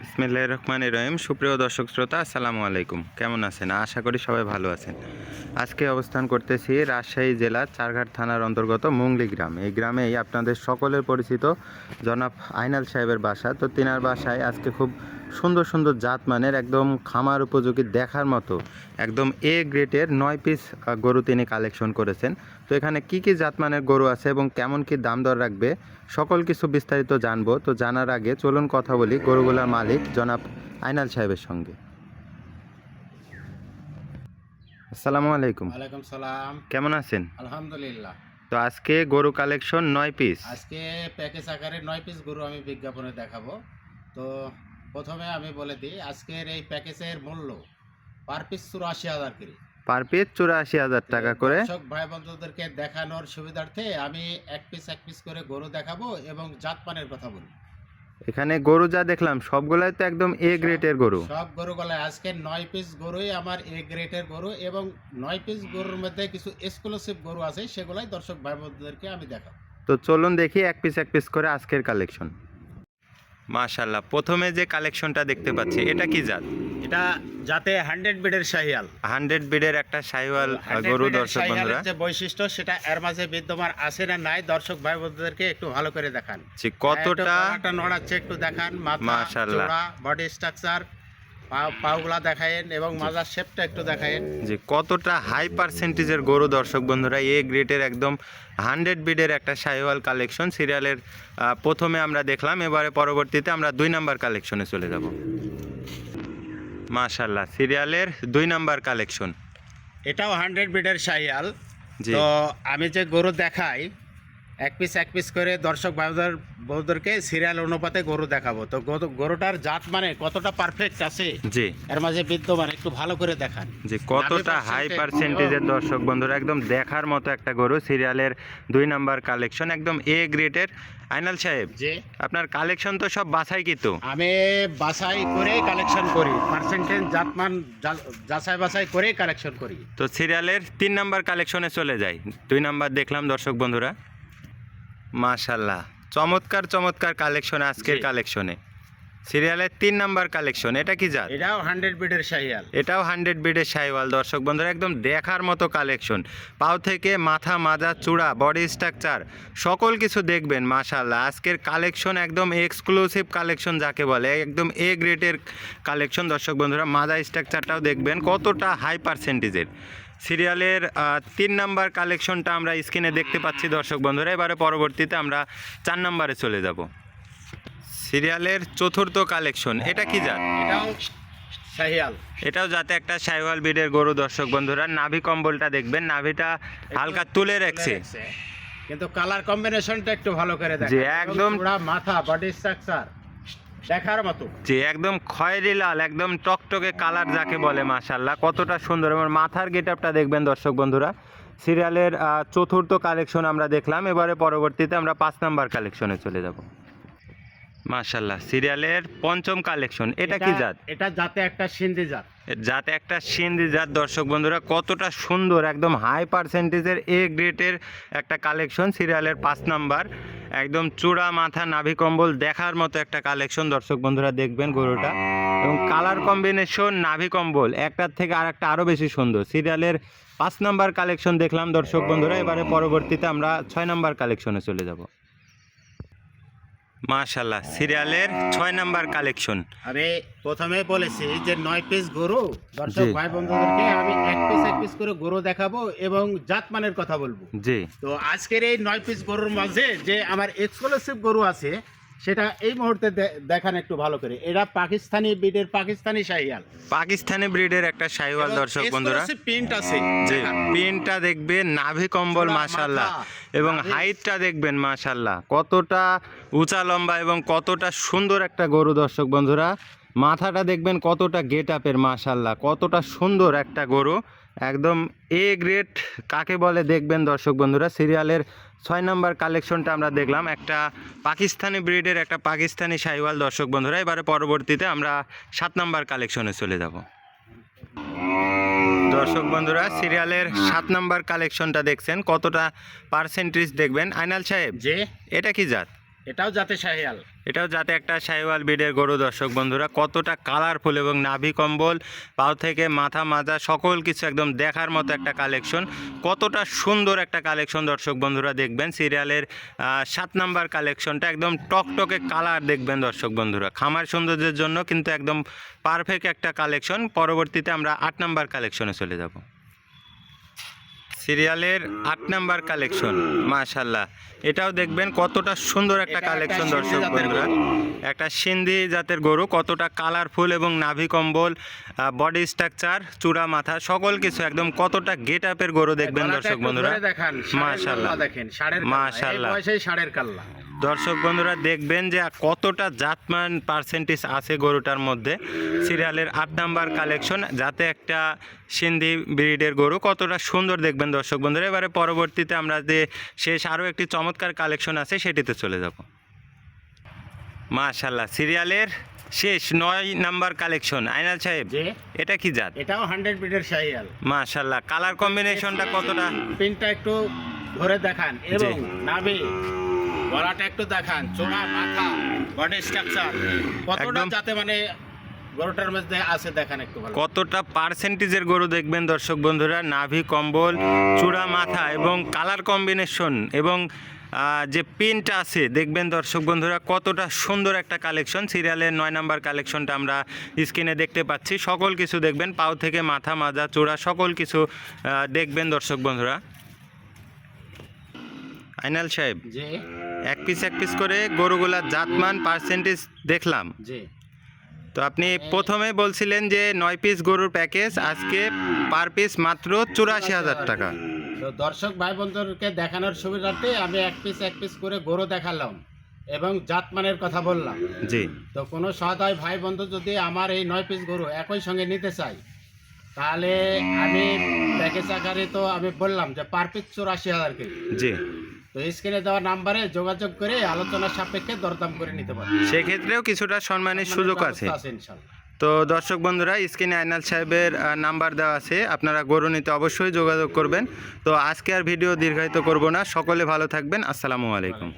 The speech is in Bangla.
বিসমিল্লাহ রহমান রহিম। সুপ্রিয় দর্শক শ্রোতা, আসসালামু আলাইকুম। কেমন আছেন? আশা করি সবাই ভালো আছেন। আজকে অবস্থান করতেছি রাজশাহী জেলার চারঘাট থানার অন্তর্গত মুংলি গ্রাম। এই গ্রামেই আপনাদের সকলের পরিচিত জনাব আইনাল সাহেবের বাসা। তো তিনার বাসায় আজকে খুব সুন্দর সুন্দর জাত মানের একদম খামার উপযোগী দেখার মতো একদম এ গ্রেটের নয় পিস গরু তিনি কালেকশন করেছেন। তো এখানে কি কি জাত মানের গরু আছে এবং কেমন কি দাম দর রাখবে সকল কিছু বিস্তারিত জানব। তো জানার আগে চলুন কথা বলি গরুগুলার মালিক জনাব আইনাল সাহেবের সঙ্গে। আসসালামু আলাইকুম। ওয়ালাইকুম সালাম। কেমন আছেন? আলহামদুলিল্লাহ। তো আজকে গরু কালেকশন নয় পিস আজকে প্যাকেজ আকারে নয় পিস গরু আমি বিজ্ঞাপনে দেখাবো। তো প্রথমে আমি বলে দিই আজকের এই প্যাকেজের মূল্য পার পিস চুরাশি হাজার করে। পার পিস চুরাশি হাজার টাকা করে। দর্শক ভাই বন্ধুদেরকে দেখানোর সুবিধার্থে আমি এক পিস এক পিস করে গরু দেখাবো এবং জাতপানের কথা বলি। এখানে গরু যা দেখলাম সবগুলাই তো একদম এ গ্রেটের গরু। সব গরু গলায় আজকে নয় পিস গরুই আমার এ গ্রেটের গরু এবং নয় পিস গরুর মধ্যে কিছু এক্সক্লুসিভ গরু আছে সেগুলাই দর্শক ভাই বন্ধুদেরকে আমি দেখাবো। তো চলুন দেখি এক পিস এক পিস করে আজকের কালেকশন মাশাল্লাহ প্রথমে যে কালেকশনটা দেখতে পাচ্ছি এটা কি জাত? এটা যাতে হান্ড্রেড বিডের শাহিয়াল। হান্ড্রেড বিডের একটা শাহিয়াল গরু দর্শক বন্ধুরা। যে বৈশিষ্ট্য সেটা এর মাঝে বিদ্যমান আছে না নাই দর্শক ভাই বন্ধুদেরকে একটু ভালো করে দেখান। কতটা একটু নড়াচ্ছে একটু দেখান মাথা। বডি স্ট্রাকচার পাগুলা দেখায়েন এবং মাজার শেপটা একটু দেখায়েন। যে কতটা হাই পার্সেন্টেজের গরু দর্শক বন্ধুরা এ গ্রেটের একদম হান্ড্রেড বিডের একটা সাইওয়াল কালেকশন সিরিয়ালের প্রথমে আমরা দেখলাম এবারে পরবর্তীতে আমরা দুই নাম্বার কালেকশনে চলে যাব। মাশাল্লাহ সিরিয়ালের দুই নাম্বার কালেকশন এটাও হান্ড্রেড বেডের শাহিয়াল তো আমি যে গরু দেখাই এক পিস এক পিস করে দর্শক ভাইদের বউদেরকে সিরিয়াল অনুপাতে গরু দেখাবো। তো গরু- গরুটার জাত মানে কতটা পারফেক্ট আছে জি। এর মাঝে বিদ্যমান একটু ভালো করে দেখান। যে কতটা হাই পার্সেন্টেজের দর্শক বন্ধুরা একদম দেখার মতো একটা গরু সিরিয়ালের দুই নাম্বার কালেকশন একদম এ গ্রেটের আইনাল সাহেব যে আপনার কালেকশন তো সব বাছাই কিন্তু আমি বাছাই করে কালেকশন করি পার্সেন্টেজ জাতমান যাচাই বাছাই করে কালেকশন করি। তো সিরিয়ালের তিন নাম্বার কালেকশনে চলে যাই। দুই নাম্বার দেখলাম দর্শক বন্ধুরা। মাশাল্লাহ চমৎকার চমৎকার কালেকশন আজকের কালেকশনে সিরিয়ালের তিন নাম্বার কালেকশন এটা কি জাত? এটাও হান্ড্রেড বিডের শাহিয়াল এটাও হান্ড্রেড বিডের সাইওয়াল দর্শক বন্ধুরা একদম দেখার মতো কালেকশন পাও থেকে মাথা মাজা চূড়া বডি স্ট্রাকচার সকল কিছু দেখবেন মাশাল্লাহ আজকের কালেকশন একদম এক্সক্লুসিভ কালেকশন যাকে বলে একদম এ গ্রেডের কালেকশন দর্শক বন্ধুরা মাজা স্ট্রাকচারটাও দেখবেন কতটা হাই পার্সেন্টেজের সিরিয়ালের তিন নাম্বার কালেকশনটা আমরা স্ক্রিনে দেখতে পাচ্ছি দর্শক বন্ধুরা। এবারে পরবর্তীতে আমরা চার নাম্বারে চলে যাব। সিরিয়ালের চতুর্থ কালেকশন এটা কি জাত? এটাও শাহিয়াল। এটাও যাতে একটা সাইওয়াল বিডের গরু দর্শক বন্ধুরা। নাভি কম্বলটা দেখবেন নাভিটা হালকা তুলে রাখছে। কিন্তু কালার কম্বিনেশনটা একটু ভালো করে দেখেন। একদম- মাথা বডি স্ট্রাকচার দেখার মতো। যে একদম খয়েরি লাল, একদম টকটকে কালার যাকে বলে মাশাল্লাহ কতটা সুন্দর এবং মাথার গেটআপটা দেখবেন দর্শক বন্ধুরা। সিরিয়ালের চতুর্থ কালেকশন আমরা দেখলাম। এবারে পরবর্তীতে আমরা পাঁচ নাম্বার কালেকশনে চলে যাব। মাশাল্লাহ সিরিয়ালের পঞ্চম কালেকশন এটা কি জাত? এটা যাতে একটা সিন্ধি জাত। যাতে একটা সিন্ধি জাত দর্শক বন্ধুরা কতটা সুন্দর একদম হাই পার্সেন্টেজের এ গ্রেটের একটা কালেকশন সিরিয়ালের পাঁচ নাম্বার। একদম চূড়া মাথা নাভি কম্বল দেখার মতো একটা কালেকশন দর্শক বন্ধুরা দেখবেন গরুটা। এবং কালার কম্বিনেশন নাভি কম্বল একটার থেকে আর একটা আরও বেশি সুন্দর। সিরিয়ালের পাঁচ নাম্বার কালেকশন দেখলাম দর্শক বন্ধুরা এবারে পরবর্তীতে আমরা ছয় নাম্বার কালেকশনে চলে যাব। মাশাল্লাহ সিরিয়ালের ছয় নাম্বার কালেকশন। আরে প্রথমে বলেছি যে নয় পিস গরু দর্শক ভাই বন্ধুদেরকে আমি এক পিস এক পিস করে গরু দেখাবো এবং জাতমানের কথা বলব। জি। তো আজকের এই নয় পিস গরুর মাঝে যে আমার এক্সক্লুসিভ গরু আছে সেটা এই মুহূর্তে দেখান একটু ভালো করে। এটা পাকিস্তানি ব্রিডের পাকিস্তানি শাহিয়াল। পাকিস্তানি ব্রিডের একটা সাইওয়াল দর্শক বন্ধুরা। প্রিন্ট আছে। যে পিনটা দেখবেন নাভি কম্বল মাশাল্লাহ এবং হাইটটা দেখবেন মাশাল্লাহ কতটা উঁচা লম্বা এবং কতটা সুন্দর একটা গরু দর্শক বন্ধুরা। মাথাটা দেখবেন কতটা গেট আপের মাশাল্লাহ কতটা সুন্দর একটা গরু। একদম এ গ্রেড কাকে বলে দেখবেন দর্শক বন্ধুরা। সিরিয়ালের ছয় নম্বর কালেকশনটা আমরা দেখলাম। একটা পাকিস্তানি ব্রিডের একটা পাকিস্তানি সাইওয়াল দর্শক বন্ধুরা এবারে পরবর্তীতে আমরা সাত নম্বর কালেকশনে চলে যাব। দর্শক বন্ধুরা সিরিয়ালের সাত নম্বর কালেকশনটা দেখছেন। কতটা পার্সেন্টেজ দেখবেন? আইনাল সাহেব যে এটা কি জাত? এটাও জাতে শাহিয়াল। এটাও যাতে একটা সাইওয়াল বিডের গরু, দর্শক বন্ধুরা। কতটা কালারফুল এবং নাভি কম্বল পাও থেকে মাথা মাজা, সকল কিছু একদম দেখার মতো একটা কালেকশন কতটা সুন্দর একটা কালেকশন দর্শক বন্ধুরা, দেখবেন সিরিয়ালের সাত নাম্বার কালেকশনটা একদম টকটকে কালার দেখবেন, দর্শক বন্ধুরা। খামার সৌন্দর্যের জন্য কিন্তু একদম পারফেক্ট একটা কালেকশন পরবর্তীতে আমরা আট নাম্বার কালেকশনে চলে যাব। সিরিয়ালের আট নাম্বার কালেকশন মাশাল্লাহ এটাও দেখবেন কতটা সুন্দর একটা কালেকশন দর্শক বন্ধুরা। একটা সিন্ধি জাতের গরু কতটা কালারফুল এবং নাভি কম্বল বডি স্ট্রাকচার চূড়া মাথা সকল কিছু একদম কতটা গেট আপের গরু দেখবেন দর্শক বন্ধুরা। মাশাল্লাহ দেখেন মাশাল্লাহ সাড়ের কাল্লা। দর্শক বন্ধুরা দেখবেন যে কতটা জাতমান পার্সেন্টেজ আছে গরুটার মধ্যে। সিরিয়ালের আট নাম্বার কালেকশন যাতে একটা সিন্ধি ব্রিডের গরু কতটা সুন্দর দেখবেন দর্শক বন্ধুরা। এবারে পরবর্তীতে আমরা যে শেষ আরও একটি চমৎকার কালেকশন আছে সেটিতে চলে যাব। মাশাল্লাহ সিরিয়ালের শেষ নয় নাম্বার কালেকশন আইনাল সাহেব এটা কি জাত? এটাও হান্ড্রেড ব্রিডের শাহিয়াল মাশাল্লাহ কালার কম্বিনেশনটা কতটা? পিনটা একটু ধরে দেখান এবং নাভি। গলাটা একটু দেখান মাথা বডি স্ট্রাকচার কতটা। যাতে মানে গরুটার মধ্যে আছে দেখান একটু ভালো। কতটা পার্সেন্টেজের গরু দেখবেন দর্শক বন্ধুরা? নাভি কম্বল চূড়া মাথা এবং কালার কম্বিনেশন এবং যে প্রিন্ট আছে দেখবেন দর্শক বন্ধুরা কতটা সুন্দর একটা কালেকশন। সিরিয়ালের নয় নাম্বার কালেকশনটা আমরা স্ক্রিনে দেখতে পাচ্ছি। সকল কিছু দেখবেন পাও থেকে মাথা মাজা চূড়া সকল কিছু দেখবেন দর্শক বন্ধুরা। আইনাল সাহেব এক পিস এক পিস করে গরুগুলার জাতমান পার্সেন্টেজ দেখলাম। তো আপনি প্রথমে বলছিলেন যে নয় পিস গরুর প্যাকেজ আজকে পার পিস মাত্র চুরাশি হাজার টাকা। তো দর্শক ভাই বন্ধুকে দেখানোর সুবিধার্থে আমি এক পিস এক পিস করে গরু দেখালাম এবং জাতমানের কথা বললাম। জি। তো কোনো সহদয় ভাই বন্ধু যদি আমার এই নয় পিস গরু একই সঙ্গে নিতে চাই তাহলে আমি প্যাকেজ আকারে তো আমি বললাম যে পার পিস চুরাশি হাজার কেজি। জি। তো স্ক্রিনে দেওয়া নাম্বারে যোগাযোগ করে আলোচনার সাপেক্ষে দরদাম করে নিতে পারবেন সেক্ষেত্রেও কিছুটা সম্মানের সুযোগ আছে। ইনশাল্লাহ। তো দর্শক বন্ধুরা স্ক্রিনে আইনাল সাহেবের নাম্বার দেওয়া আছে। আপনারা গরু নিতে অবশ্যই যোগাযোগ করবেন। তো আজকে আর ভিডিও দীর্ঘায়িত করব না। সকলে ভালো থাকবেন। আসসালামু আলাইকুম।